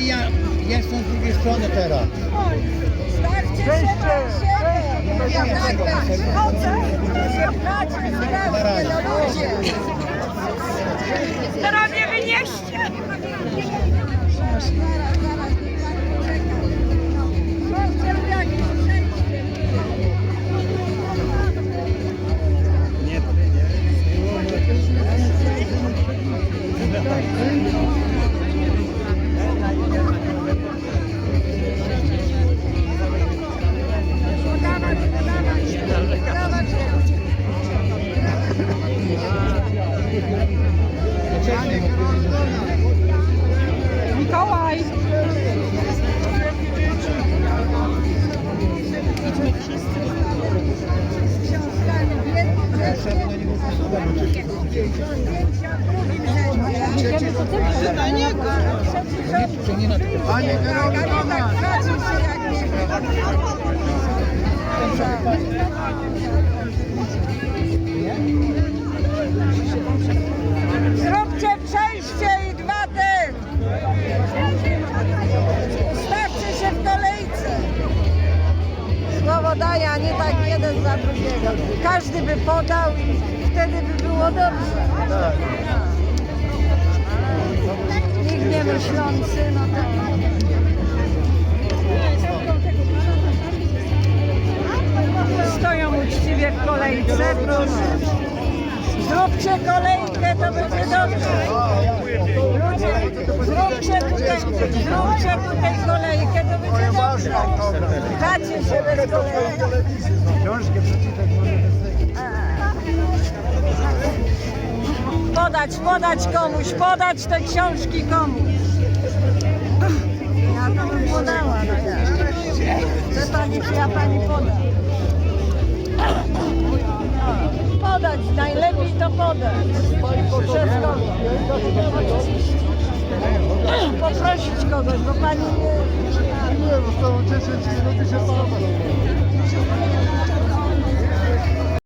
Maria jest z drugiej strony teraz. Stawcie się na siebie! Ja nagle chodzę, się brać wyraźnie na ludzie. Teraz mnie wynieście! Nie, nie. Mikołaj. Panie kierownik, Zróbcie A nie tak jeden za drugiego. Każdy by podał i wtedy by było dobrze. Nikt nie myślący, no to... Stoją uczciwie w kolejce, proszę. Zróbcie kolejkę, to będzie dobrze. Ludzie, zróbcie tutaj, zróbcie tutaj kolejkę, to będzie dobrze. Dacie się bez kolejki. książkę przeczytać Podać, podać komuś, podać te książki komuś. Ja to bym podała, no ja. Chce pani, ja pani podam? Podać, kogoś. Poprosić kogoś, bo pani nie... Nie, bo to 10 minut i się podoba.